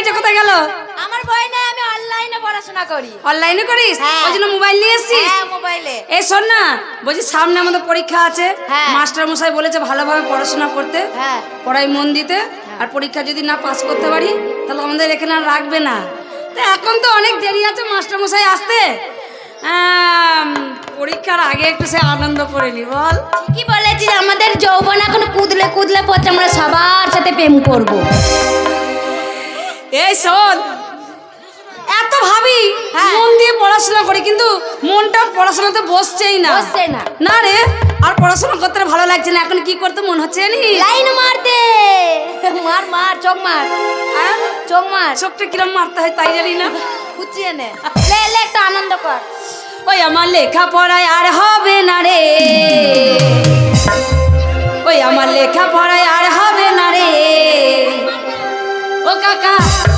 বইটা কোথায় গেল? আমার বই নাই আমি অনলাইনে পড়াশোনা করি। অনলাইনে করিস? হ্যাঁ। ওই জন্য মোবাইল নিয়ে এসছিস? হ্যাঁ মোবাইলে এই শোন না বলছি সামনে আমাদের পরীক্ষা আছে। হ্যাঁ। মাস্টার মশাই বলেছে ভালোভাবে পড়াশোনা করতে হ্যাঁ। পড়ায় মন দিতে আর পরীক্ষা যদি না পাস করতে পারি তাহলে আমাদের এখানে আর রাখবে না। তো এখন তো অনেক দেরি আছে মাস্টার মশাই আসতে। পরীক্ষার আগে একটু সে আনন্দ করে নি বল। কি বলেছিস আমাদের যৌবন এখন কুদলে কুদলে পড়ছে আমরা সবার সাথে প্রেম করব। এই শোন এত ভাবি হ্যাঁ। মন দিয়ে পড়াশোনা করি কিন্তু মনটা পড়াশোনাতে বসছেই না। বসছে না। না রে আর পড়াশোনা করতে ভালো লাগছে না এখন কি করতে মন হচ্ছে জানিস? লাইন মারতে। মার মার চোখ মার। হ্যাঁ? চোখ মার। চোখটা কিরম মারতে হয় তাই জানি না। কুচিয়ে নে। লে লে একটু আনন্দ কর। ওই আমার লেখা পড়ায় আর হবে না রে। Yeah.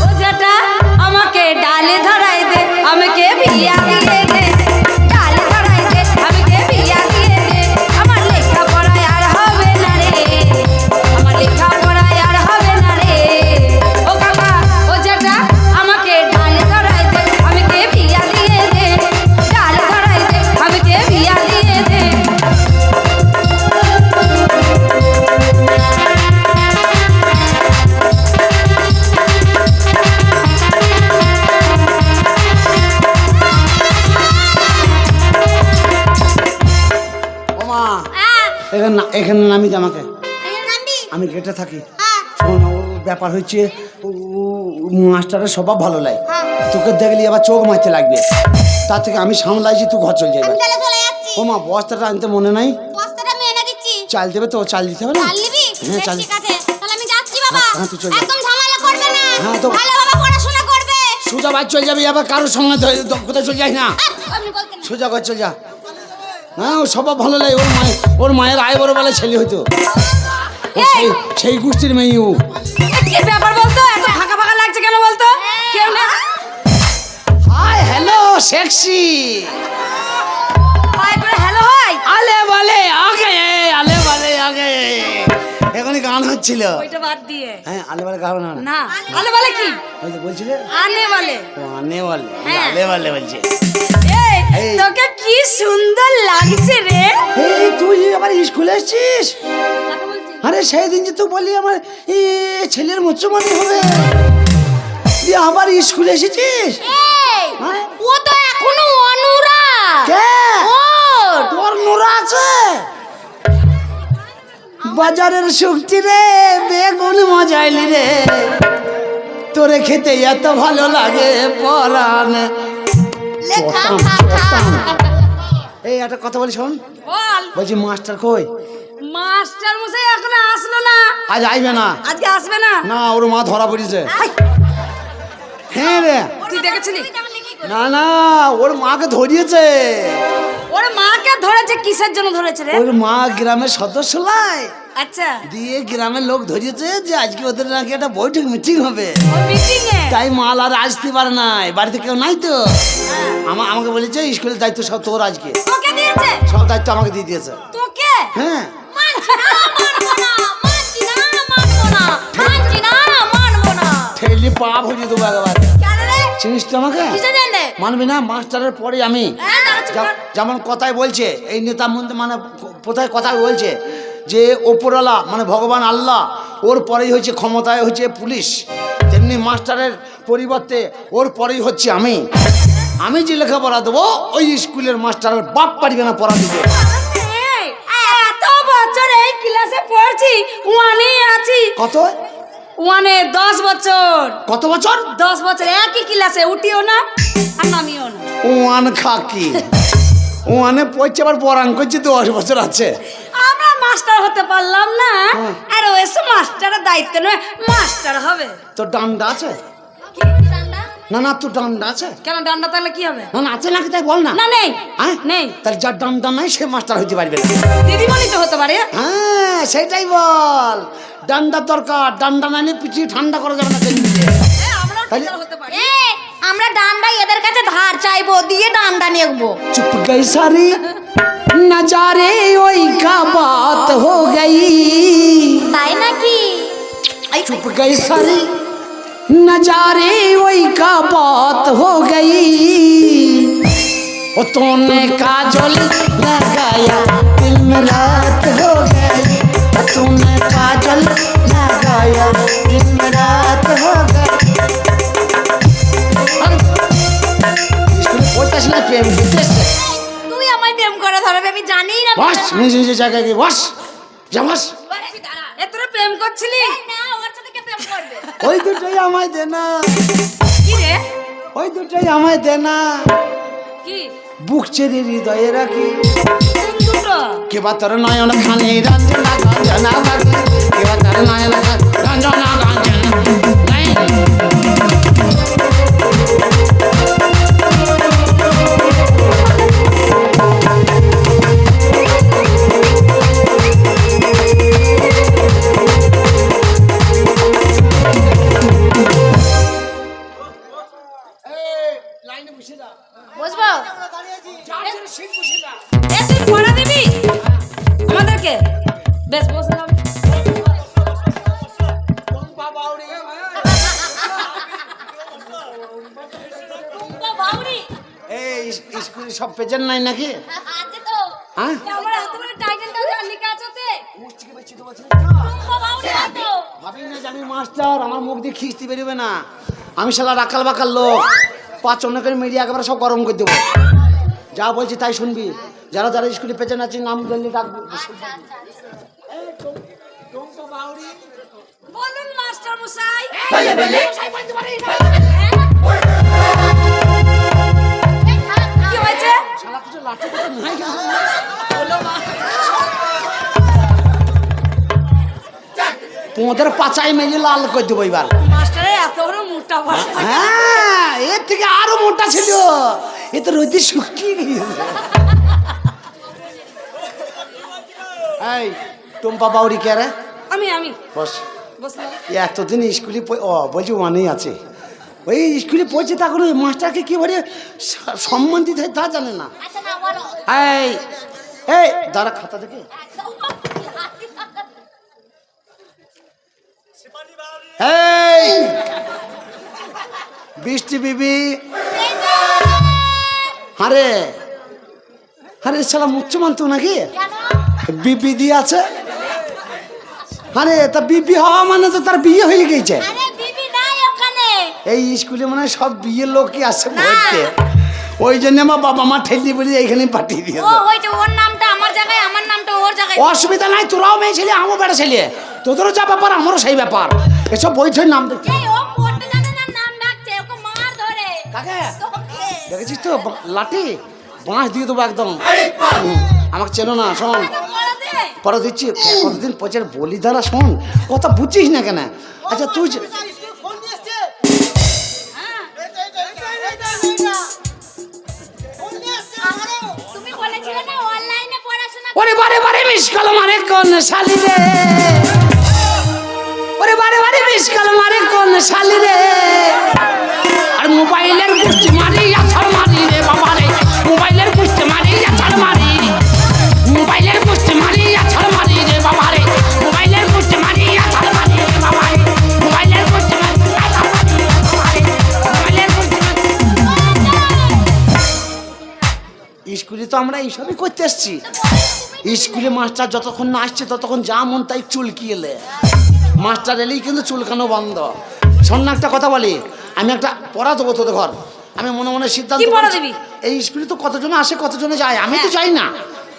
এখানে নামি দে আমাকে? আমি গেটে থাকি। ব্যাপার হচ্ছে মাস্টারের স্বভাব ভালো লাগে তোকে দেখলি আবার চোখ মারতে লাগবে। তার থেকে আমি সামলাইছি তুই ঘর চলে যাবে ও মা বস্তাটা আনতে মনে নাই? চাল দেবে তো চাল দিতে হবে না? হ্যাঁ চাল বাবা। হ্যাঁ, তুই চলে হ্যাঁ, তো- সোজা বাদ চলে যাবে আবার কারোর সঙ্গে কোথায় চলে যাই না। সোজা ঘর চলে যা। হ্যাঁ ও সব ভালো লাগে ওর মায়ের ওর মায়ের আয় বড় বেলায় ছেলে হইতো। ও সেই সেই গোষ্ঠীর মেয়ে ও। কি ব্যাপার বলতো? এত ফাঁকা ফাঁকা লাগছে কেন বলতো? কেউ না? Hi hello sexy. পায়ে করে হ্যালো হয় বলে আলে বলে আগে এখনই গান হচ্ছিল। ওইটা বাদ দিয়ে। হ্যাঁ আলে বলে গান না? না আলে বলে কি? ওই যে বলছিলে? আনে বলে ও আনে বলে হ্যাঁ। আলে বলে বলছে। এই এই। তোকে কি সুন্দর লাগছে রে। এই তুই আবার স্কুলে এসেছিস? আরে সেই দিন যে তুই বলি আমার এ ছেলের মুচ্চমানি হবে। দিয়ে আবার স্কুলে এসেছিস? এই হ্যাঁ? ও তো এখনও অনুরা কে? ওর। তোর নোরা আছে? বাজারের শক্তি রে বেগুন মজাইলি রে। তোরে খেতে এত ভালো লাগে পরাণ। চটাম। এই একটা কথা বলি শোন। বল। বলছি মাস্টার কই? মাস্টার মশাই এখনও আসলো না। আজ আইবে না। আজকে আসবে না? না ওর মা ধরা পড়েছে। হ্যাঁ রে। তুই দেখেছিলি? না না ওর মাকে ধরিয়েছে। ওর মাকে ধরেছে কিসের জন্য ধরেছে রে? ওর মা গ্রামের সদস্য লাই। আচ্ছা। দিয়ে গ্রামের লোক ধরিয়েছে যে আজকে ওদের নাকি একটা বৈঠক মিটিং হবে। তাই মাল আর আসতে পারে নাই বাড়িতে কেউ নাই তো। আমা আমাকে বলেছে স্কুলের দায়িত্ব সব তোর আজকে। সব দায়িত্ব আমাকে দিয়ে দিয়েছে। তোকে? হ্যাঁ। ঠেলি পা ভরিয়ে দেবো একবার চিনিস তো আমাকে? মানবি না মাস্টারের পরে আমি। হ্যাঁ যেমন কথায় বলছে এই নেতা মন্ত্রী মানে কোথায় কথায় বলছে যে ওপরওয়ালা মানে ভগবান আল্লাহ ওর পরেই হচ্ছে ক্ষমতায় হচ্ছে পুলিশ। তেমনি মাস্টারের পরিবর্তে ওর পরেই হচ্ছে আমি। আমি যে লেখাপড়া দেবো ওই স্কুলের মাস্টারের বাপ পারবে না পড়া দিতে এত বছর এই ক্লাসে পড়ছি ওয়ানে আছি। কত? ওয়ানে দশ বছর। কত বছর? দশ বছর একই ক্লাসে উঠিও না আর নামিও না। ওয়ান খাকি। ওয়ানে পড়ছে আবার দশ বছর আছে। আমরা মাস্টার হতে পারলাম না। হ্যাঁ। আর ওই এসে মাস্টারের দায়িত্ব নয় মাস্টার হবে। তোর ডান্ডা আছে? না না তোর ডান্ডা আছে। কেন ডান্ডা তাহলে কি হবে? না আছে নাকি তাই বল না। না নেই। হ্যাঁ? নেই। তাহলে যার ডান্ডা নাই সে মাস্টার হতে পারবে। দিদিমণি তো হতে পারে। হ্যাঁ সেটাই বল। ডান্ডা দরকার। ডান্ডা নাইলে পিছিয়ে ঠান্ডা করা যাবে না তাহলে আমরা ডান্ডা এদের কাছে ধার চাইব দিয়ে ডান্ডা নিয়ে চুপ গাই সারি। नजारे ओई का बात हो गई। ना की। चुप गई सारी। नजारे ओई का बात हो गई। ओ तूने काजल लगाया दिल में रात हो गई। ओ तूने काजल लगाया दिल में रात हो गई। और ना प्रेम की আমি জানি না বস নিজ নিজ জায়গায় গিয়ে বস। যা বস। এ তোরা প্রেম করছিলি? না ওর সাথে কে প্রেম করবে। ওই দুটোই আমায় দে না। কি রে? ওই দুটোই আমায় দে না। কি? বুক চেরি হৃদয়ে রাখি। দুটো? কেবা তোর নয়ন খানি রঞ্জনা গঞ্জনা বাগি কেবা তোর নয়ন খানি রঞ্জনা ওতে টুম্পা বাউরি আছে ভাবি না যে আমি মাস্টার আমার মুখ দিয়ে খিস্তি বেরোবে না আমি শালা রাকাল বাকাল লোক পাঁচ অনেকের মিডিয়া একেবারে সব গরম করে দেবো যা বলছি তাই শুনবি যারা যারা স্কুলে পেছনে আছে নাম বললে ডাকবি বলুন মাস্টার মশাই হয়েছে? তোমাদের পাচাই মেলে লাল করে দেবো এবার। মাস্টারের এত বড় মোটা হ্যাঁ এর থেকে আরও মোটা ছিল। এ তো রোদে শুকিয়ে গিয়েছে। এই টুম্পা বাউরি কে রে? আমি আমি। বস। এ এতদিন স্কুলে ও বলছি ওয়ানেই আছে। ওই স্কুলে পড়ছে তা কোনো মাস্টারকে কি বলে সম্মান দিতে তা জানে না। আচ্ছা এই এই দাঁড়া খাতা থেকে এই বৃষ্টি বিবি। আরে আরে সালা মুখ্যমন্ত নাকি? বিবি দিয়ে আছে। আরে তা বিবি হওয়া মানে তো তার বিয়ে হয়ে গেছে আরে বিবি নাই ওখানে এই স্কুলে মানে সব বিয়ের লোকই আসে পড়তে ওই জন্য আমার বাবা মা ঠেলি বলে এইখানে পাঠিয়ে ও ওর নামটা আমার জায়গায় আমার নামটা ওর জায়গায়। অসুবিধা নাই তোরাও মেয়ে ছেলে আমারও বেড়া ছেলে। তোদেরও যা ব্যাপার আমারও সেই ব্যাপার। এসব বইছেন নাম দেখেছিস তো লাঠি? বাঁশ দিয়ে দেবো একদম। আমাকে চেনো না শোন। পরে দিচ্ছি? কতদিন পচের বলি দ্বারা শোন। কথা বুঝছিস না কেন? আচ্ছা তুই ওরে বারে বারে মিস কল মারে কোন শালি রে। ওরে বারে বারে মিস কল মারে কোন শালি রে। আর মোবাইলের গুষ্টি মারি আছাড় মারি রে বাবা রে। মোবাইলের গুষ্টি স্কুলে তো আমরা এইসবই করতে এসছি স্কুলে মাস্টার যতক্ষণ না আসছে ততক্ষণ যা মন তাই চুলকি এলে। মাস্টার এলেই কিন্তু চুলকানো বন্ধ। শোন না একটা কথা বলি আমি একটা পড়া দেবো তোদের ঘর। আমি মনে মনে সিদ্ধান্ত? এই স্কুলে তো কতজন আসে কতজনে যায়? আমি তো যাই না।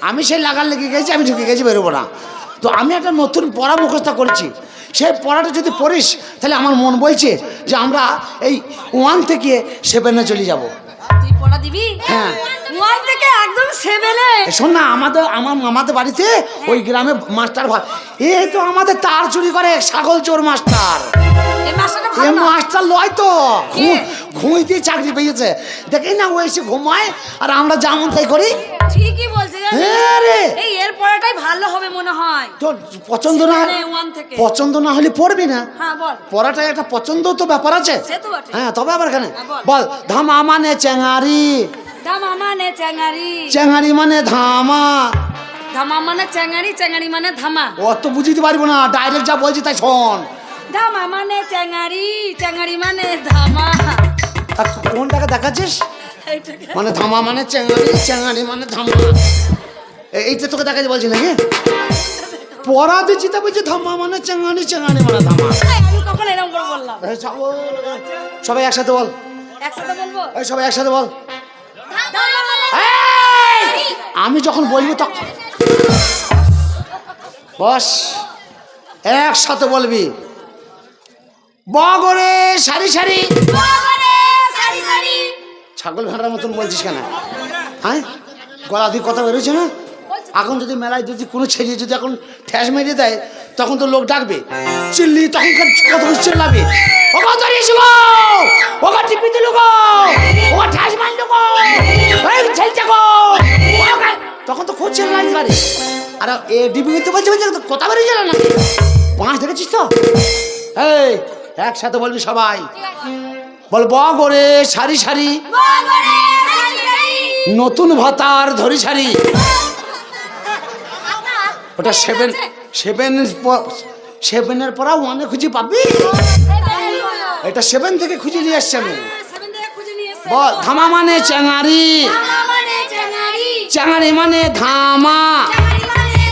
আমি সেই লাগার লেগে গেছি আমি ঢুকে গেছি বেরোবো না। তো আমি একটা নতুন পড়া মুখস্থ করেছি। সেই পড়াটা যদি পড়িস তাহলে আমার মন বলছে যে আমরা এই ওয়ান থেকে সেভেনে চলে যাব। দিবি? হ্যাঁ। থেকে একদম এ। শোন না আমাদের আমার মামাদের বাড়িতে ওই গ্রামে মাস্টার এই তো আমাদের তার চুরি করে ছাগল চোর মাস্টার। এ মাস্টার লয় তো? চাকরি পেয়েছে। দেখি না ও এসে ঘুমায় আর আমরা যেমন তাই করি। ঠিকই বলছে হ্যাঁ রে। এই এর পড়াটাই ভালো হবে মনে হয়। তোর পছন্দ না পছন্দ না হলে পড়বি না। হ্যাঁ বল। পড়াটা একটা পছন্দ তো ব্যাপার আছে। তো হ্যাঁ তবে আবার বল। বল ধামা মানে চেঙারি ধামা মানে চ্যাঙারি চেঙারি মানে ধামা ধামা মানে চ্যাঙারি চ্যাঙারি মানে ধামা অত বুঝিতে পারব না ডাইরেক্ট যা বলছি তাই শোন ধামা মানে চ্যাঙারি চ্যাঙারি মানে ধামা তা কোনটাকে দেখাচ্ছিস মানে ধামা মানে চেঙ্গারি চেঙ্গারি মানে ধামা এইটা তোকে দেখাতে বলছি নাকি পড়া দিচ্ছি তা বলছি ধামা মানে চেঙ্গারি চেঙ্গারি মানে ধামা কখন এরকম করে বললাম সবাই একসাথে বল একসাথে বলব সবাই একসাথে বল! আমি যখন বলব তখন বস, একসাথে বলবি। বগরে সারি সারি। ছাগল ভেড়ার মতন বলছিস কেন? হ্যাঁ? গলা দিয়ে কথা বেরোচ্ছে না? এখন যদি মেলায় যদি কোনো ছেলে যদি এখন ঠ্যাস মেরে দেয় তখন তো লোক ডাকবে। চিল্লি তখন কত চিল্লাবে ওগো গো ওগো ওগো ঠ্যাস গো তখন তো খুব চিল্লাই পারে আর এ ডিবি তো বলছে বলছে কথা বেরিয়ে না পাঁচ দেখেছিস তো? এই একসাথে বলবি সবাই। বল সারি সারি। সারি সারি। নতুন ভাতার ধরি সারি। ওটা সেভেন সেভেন সেভেনের পরা ওয়ানে খুঁজে পাবি? এটা সেভেন থেকে খুঁজে নিয়ে আসছি আমি। বল ধামা মানে চ্যাঙারি। ধামা মানে চ্যাঙারি। চ্যাঙারি মানে ধামা। মানে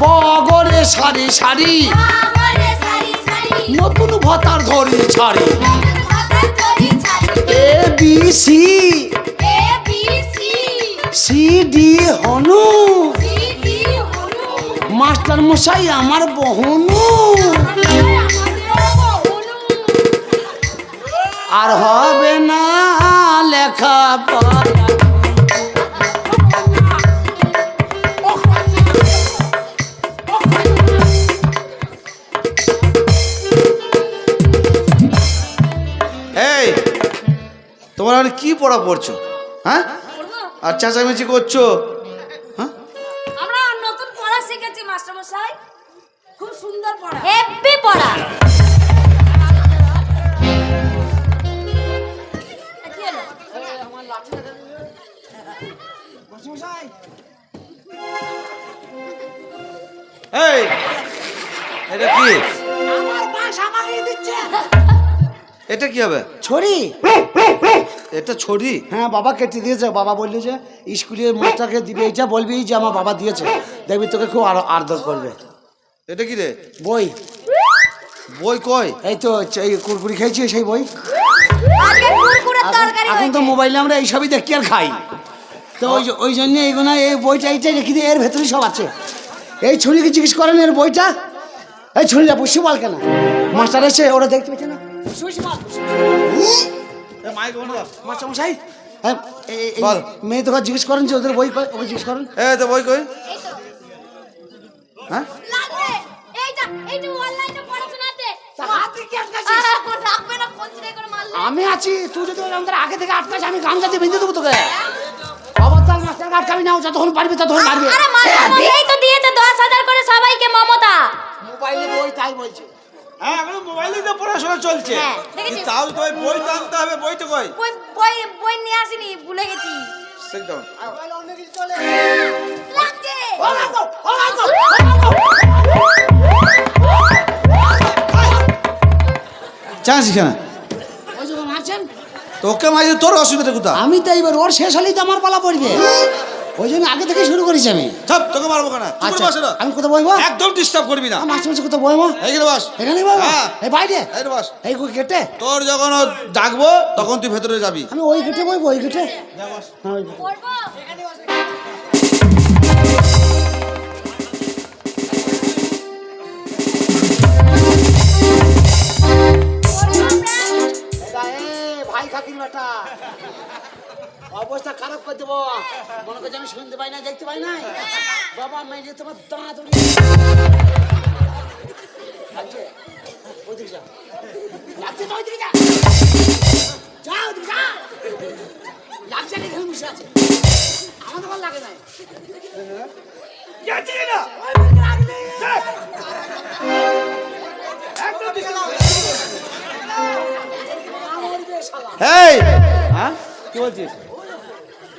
বগরে সারি সারি। নতুন ভাতার ধরি ছাড়ি। A B C. C. D Hanu. Master মশাই, আমার বহনু। আর হবে না লেখা এই, তোমার কি পড়া পড়ছো? হ্যাঁ? আর চেঁচামেচি করছ? সুন্দর পড়া। হেব্বি পড়া। কি? হলো? এই এটা কি এটা কি হবে? ছড়ি। এটা ছড়ি? হ্যাঁ বাবা কেটে দিয়েছে। বাবা বলল যে স্কুলে মাস্টারকে দিবি এইটা বলবি যে আমার বাবা দিয়েছে। দেখবি তোকে খুব আর আদর করবে। এটা কি রে? বই। বই কই? এই তো এই কুরকুরি খেয়েছি সেই বই। এখন- তো মোবাইলে আমরা এইসবই দেখি আর খাই। তো ওই ওই জন্য এইগুলো এই বইটা এইটা রেখে দিয়ে এর ভেতরে সব আছে। এই ছুরিকে জিজ্ঞেস করেন এর বইটা? এই ছুরিটা বসে বল কেন? মাস্টার এসে ওরা দেখতে পেয়েছে না। মাস্টার মশাই হ্যাঁ, বল। মেয়ে তোকে জিজ্ঞেস করেন যে ওদের বই ওকে জিজ্ঞেস করেন। এই তো বই কই? হ্যাঁ? এইটা অনলাইনে পড়াশোনাতে আমি আছি তুই যদি আমাদের আগে থেকে আটকাস আমি গামছা দিয়ে বেঁধে দেবো তোকে। খবরদার মাস্টার আটকাবি না যতক্ষণ পারবি ততক্ষণ পারবি আরে মাস্টার মশাই তো দিয়েছে দশ হাজার করে সবাইকে মমতা। মোবাইলে বই তাই বলছে। হ্যাঁ এখন মোবাইলে তো পড়াশোনা চলছে। হ্যাঁ, তাও তো বই তো আনতে হবে বই তো কই? বই বই বই নিয়ে আসিনি ভুলে গেছি. লাগছে। যখন আছেন? তোকে মাঝে তোর অসুবিধা কোথা আমি তো এইবার ওর শেষ হলেই তো আমার পালা পড়বে। ওই জন্য আগে থেকে শুরু করেছি আমি। সব তোকে মারবো কেন? আচ্ছা আমি কোথাও বইবো একদম ডিস্টার্ব করবি না। মাসে মাসে কোথাও বইবো এইখানে বস। এখানে বইবো হ্যাঁ। এই বাইরে? এই রে বস। এই গেটে? তোর যখন ডাকবো তখন তুই ভেতরে যাবি। আমি ওই গেটে বইবো ওই গেটে? হ্যাঁ, ভাই বেটা অবস্থা খারাপ করে দেবো মনে করছি আমি শুনতে পাই না দেখতে পাই না বাবা মেয়ে তোমার দাঁত উড়িয়ে? ওইদিকে যা। লাগছে তো ওইদিকে যা। যা, ওইদিকে যা। লাগছে না, এখানে বসে আছে। আমাদের ভালো লাগে নাই। লাগলে। একদম হ্যাঁ? কি বলছিস?